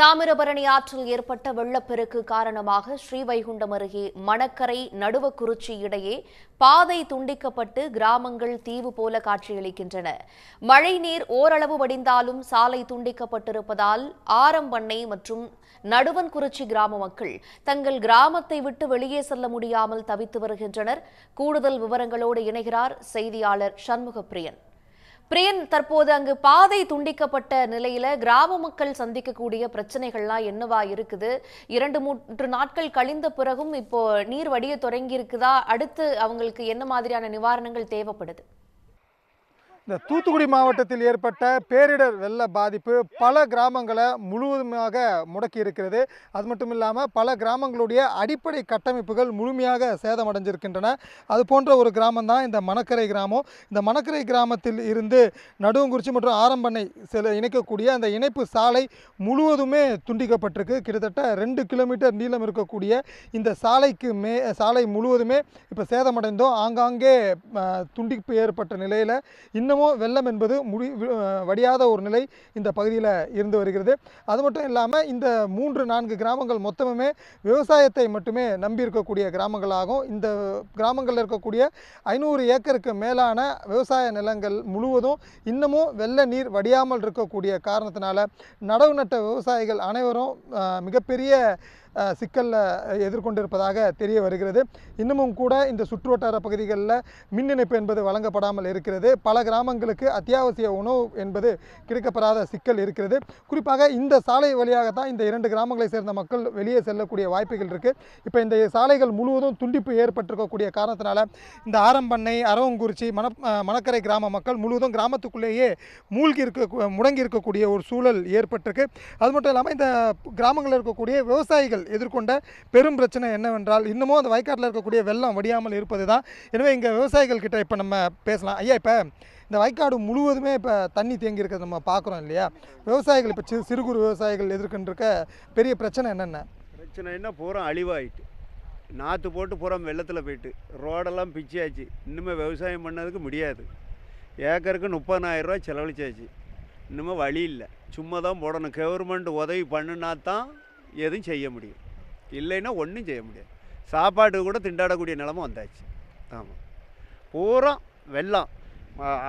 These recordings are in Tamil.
தாமிரபரணி ஆற்றில் ஏற்பட்ட வெள்ளப்பெருக்கு காரணமாக ஸ்ரீவைகுண்டம் அருகே மணக்கரை நடுவக்குறிச்சி இடையே பாதை துண்டிக்கப்பட்டு கிராமங்கள் தீவு போல காட்சியளிக்கின்றன. மழைநீர் ஓரளவு வடிந்தாலும் சாலை துண்டிக்கப்பட்டிருப்பதால் ஆரம்பண்ணை மற்றும் நடுவன்குறிச்சி கிராம மக்கள் தங்கள் கிராமத்தை விட்டு வெளியே செல்ல முடியாமல் தவித்து வருகின்றனர். கூடுதல் விவரங்களோடு இணைகிறார் செய்தியாளர் சண்முகப்பிரியன். பிரியன் தற்போது அங்கு பாதை துண்டிக்கப்பட்ட நிலையில கிராம மக்கள் சந்திக்கக்கூடிய பிரச்சனைகள்லாம் என்னவா இருக்குது? இரண்டு மூன்று நாட்கள் கழிந்த பிறகும் இப்போ நீர் வடிய தொடங்கி இருக்குதா அடுத்து அவங்களுக்கு என்ன மாதிரியான நிவாரணங்கள் தேவைப்படுது? இந்த தூத்துக்குடி மாவட்டத்தில் ஏற்பட்ட பேரிடர் வெள்ள பாதிப்பு பல கிராமங்களை முழுவதுமாக முடக்கி இருக்கிறது. அது மட்டும் இல்லாமல் பல கிராமங்களுடைய அடிப்படை கட்டமைப்புகள் முழுமையாக சேதமடைஞ்சிருக்கின்றன. அது போன்ற ஒரு கிராமம் தான் இந்த மணக்கரை கிராமம். இந்த மணக்கரை கிராமத்தில் இருந்து நடுவங்குறிச்சி மற்றும் ஆரம்பனை சில இணைக்கக்கூடிய அந்த இணைப்பு சாலை முழுவதுமே துண்டிக்கப்பட்டிருக்கு. கிட்டத்தட்ட ரெண்டு கிலோமீட்டர் நீளம் இருக்கக்கூடிய இந்த சாலைக்கு மே சாலை முழுவதுமே இப்போ சேதமடைந்தோம். ஆங்காங்கே துண்டிப்பு ஏற்பட்ட நிலையில் இன்னமும் வெள்ளம் என்பது முடி வடியாத ஒரு நிலை இந்த பகுதியில் இருந்து வருகிறது. அது மட்டும் இல்லாமல் இந்த மூன்று நான்கு கிராமங்கள் மொத்தமுமே விவசாயத்தை மட்டுமே நம்பி இருக்கக்கூடிய கிராமங்களாகும். இந்த கிராமங்களில் இருக்கக்கூடிய ஐநூறு ஏக்கருக்கு மேலான விவசாய நிலங்கள் முழுவதும் இன்னமும் வெள்ள நீர் வடியாமல் இருக்கக்கூடிய காரணத்தினால நடவு நட்ட விவசாயிகள் அனைவரும் மிகப்பெரிய சிக்கலில் எதிர்கொண்டிருப்பதாக தெரிய வருகிறது. இன்னமும் கூட இந்த சுற்றுவட்டார பகுதிகளில் மின் இணைப்பு என்பது வழங்கப்படாமல் இருக்கிறது. பல கிராமங்களுக்கு அத்தியாவசிய உணவு என்பது கிடைக்கப்படாத சிக்கல் இருக்கிறது. குறிப்பாக இந்த சாலை வழியாக தான் இந்த இரண்டு கிராமங்களை சேர்ந்த மக்கள் வெளியே செல்லக்கூடிய வாய்ப்புகள் இருக்குது இப்போ இந்த சாலைகள் முழுவதும் துண்டிப்பு ஏற்பட்டிருக்கக்கூடிய காரணத்தினால இந்த ஆரம்பண்ணை அரவங்குறிச்சி மண மணக்கரை கிராம மக்கள் முழுவதும் கிராமத்துக்குள்ளேயே மூழ்கி இருக்க முடங்கி இருக்கக்கூடிய ஒரு சூழல் ஏற்பட்டிருக்கு. அது மட்டும் இல்லாமல் இந்த கிராமங்களில் இருக்கக்கூடிய விவசாயிகள் எதிர்கொண்ட பெரும் பிரச்சனை என்னவென்றால் இன்னமும் அந்த வயக்காட்டில் இருக்கக்கூடிய வெள்ளம் வடியாமல் இருப்பது தான் எனவே இங்கே விவசாயிகள் கிட்ட இப்போ நம்ம பேசலாம். ஐயா இப்போ இந்த வயக்காடு முழுவதுமே இப்போ தண்ணி தேங்கி இருக்கிறத நம்ம பார்க்குறோம் இல்லையா? விவசாயிகள் இப்போ சிறு சிறு குறு விவசாயிகள் எதிர்கொண்டிருக்க பெரிய பிரச்சனை என்னென்ன? பிரச்சனைன்னா பூரா அழிவாயிட்டு. நாற்று போட்டு பூரா வெள்ளத்தில் போயிட்டு. ரோடெல்லாம் பிச்சியாச்சு. இன்னுமே விவசாயம் பண்ணதுக்கு முடியாது. ஏக்கருக்கு முப்பதாயிரரூவா செலவழிச்சாச்சு. இன்னுமே வழி இல்லை. சும்மா தான் போடணும். கவர்மெண்ட் உதவி பண்ணுனா தான் எதுவும் செய்ய முடியும். இல்லைன்னா ஒன்றும் செய்ய முடியாது. சாப்பாடு கூட திண்டாடக்கூடிய நிலமும் வந்தாச்சு. ஆமாம் பூரா வெள்ளம்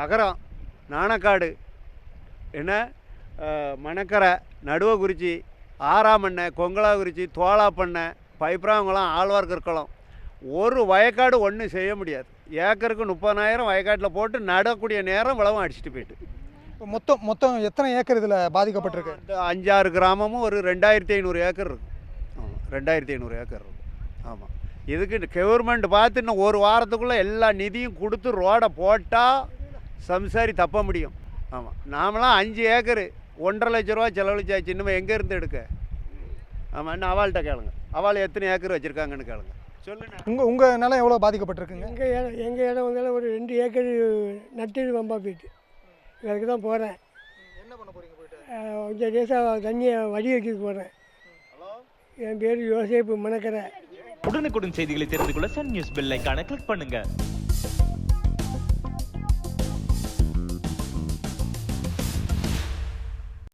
அகரம் நாணக்காடு என்ன மணக்கரை நடுவக்குறிச்சி ஆறாமண்ணை கொங்கலாக்குறிச்சி தோளாப்பண்ணை பைப்ராங்குளம் ஆழ்வார்கற்குளம் ஒரு வயக்காடு ஒன்றும் செய்ய முடியாது. ஏக்கருக்கு முப்பதாயிரம் வயக்காட்டில் போட்டு நடக்கூடிய நேரம் விளவும் அடிச்சுட்டு போயிட்டு. இப்போ மொத்தம் மொத்தம் எத்தனை ஏக்கர் இதில் பாதிக்கப்பட்டிருக்கு? இந்த அஞ்சாறு கிராமமும் ஒரு ரெண்டாயிரத்தி ஐநூறு ஏக்கர் இருக்கும் ஆமாம் ரெண்டாயிரத்தி ஐநூறு ஏக்கர் இருக்கும் ஆமாம் இதுக்கு கவர்மெண்ட் பார்த்து இன்னும் ஒரு வாரத்துக்குள்ளே எல்லா நிதியும் கொடுத்து ரோடை போட்டால் சம்சாரி தப்ப முடியும். ஆமாம் நாமெல்லாம் அஞ்சு ஏக்கரு ஒன்றரை லட்ச ரூபா செலவழிச்சாச்சு. இன்னும் எங்கே இருந்து எடுக்க? ஆமாம் இன்னும் அவள்கிட்ட கேளுங்க. அவள் எத்தனை ஏக்கர் வச்சுருக்காங்கன்னு கேளுங்க. சொல்லுங்க உங்கள் உங்கள் நிலம் எவ்வளோ பாதிக்கப்பட்டிருக்குங்க? எங்கள் இடம் எங்கள் இடம் வந்து ஒரு ரெண்டு ஏக்கர் நட்டு வம்பா போயிட்டு. அதுக்கு தான் போகிறேன் என்ன பண்ண போகிறீங்க போயிட்டு? கொஞ்சம் டேஸாக தண்ணியை வடி வைக்கிறதுக்கு போகிறேன் என் பேர் யோசேப்பு மணக்கரை. உடனுக்குடன் செய்திகளை தெரிந்து கொள்ள சன் நியூஸ் பெல் ஐகானை கிளிக் பண்ணுங்க.